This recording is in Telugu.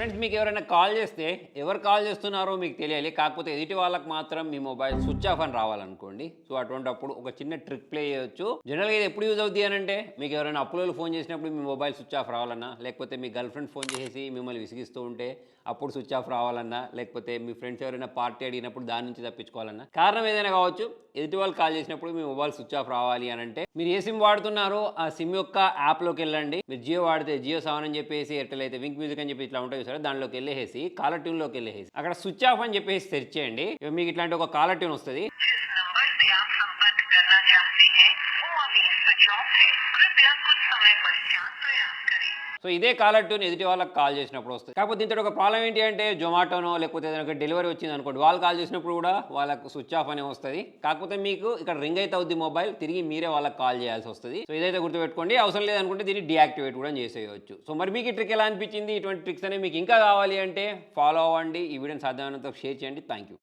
ఫ్రెండ్స్ మీకు ఎవరైనా కాల్ చేస్తే ఎవరు కాల్ చేస్తున్నారో మీకు తెలియాలి. కాకపోతే ఎదుటి వాళ్ళకి మాత్రం మీ మొబైల్ స్విచ్ ఆఫ్ అని రావాలనుకోండి. సో అటువంటిప్పుడు ఒక చిన్న ట్రిక్ ప్లే చేయొచ్చు. జనరల్గా ఇది ఎప్పుడు యూజ్ అవుతుంది అని అంటే మీకు ఎవరైనా అప్పులలో ఫోన్ చేసినప్పుడు మీ మొబైల్ స్విచ్ ఆఫ్ రావాలన్నా లేకపోతే మీ గర్ల్ ఫ్రెండ్ ఫోన్ చేసి మిమ్మల్ని విసిగిస్తూ ఉంటే అప్పుడు స్విచ్ ఆఫ్ రావాలన్నా లేకపోతే మీ ఫ్రెండ్స్ ఎవరైనా పార్టీ అడిగినప్పుడు దాని నుంచి తప్పించుకోవాలన్నా. కారణం ఏదైనా కావచ్చు ఎదుటి వాళ్ళు కాల్ చేసినప్పుడు మీ మొబైల్ స్విచ్ ఆఫ్ రావాలి అని అంటే మీరు ఏ సిమ్ వాడుతున్నారో ఆ సిమ్ యొక్క యాప్లోకి వెళ్ళండి. మీరు జియో వాడితే జియో సెవెన్ అని చెప్పేసి ఎయిర్టెల్ అయితే వింక్ మ్యూజిక్ అని చెప్పి ఇట్లా ఉంటుంది సరే దాంట్లోకి వెళ్ళేసి కాలర్ ట్యూన్లోకి వెళ్ళేసి. అక్కడ స్విచ్ ఆఫ్ అని చెప్పేసి సెర్చ్ చేయండి. మీకు ఇట్లాంటి ఒక కాలర్ ట్యూన్ వస్తుంది. సో ఇదే కాలర్ ట్యూన్ ఎదుటి వాళ్ళకి కాల్ చేసినప్పుడు వస్తుంది. కాకపోతే దీంతో ఒక ప్రాబ్లం ఏంటి అంటే జొమాటోనో లేకపోతే ఏదైనా డెలివరీ వచ్చింది అనుకోండి వాళ్ళు కాల్ చేసినప్పుడు కూడా వాళ్ళకు స్విచ్ ఆఫ్ అనే వస్తుంది. కాకపోతే మీకు ఇక్కడ రింగ్ అయితే అవుద్ది మొబైల్ తిరిగి మీరే వాళ్ళకి కాల్ చేయాల్సి వస్తుంది. సో ఇదైతే గుర్తుపెట్టుకోండి. అవసరం లేదనుకుంటే దీన్ని డియాక్టివేట్ కూడా చేసేయవచ్చు సో మరి మీకు ఈ ట్రిక్ ఎలా అనిపించింది? ఇటువంటి ట్రిక్స్ అనేవి మీకు ఇంకా కావాలి అంటే ఫాలో అవ్వండి. ఈ వీడియోని సాధ్యమైనంత షేర్ చేయండి. Thank you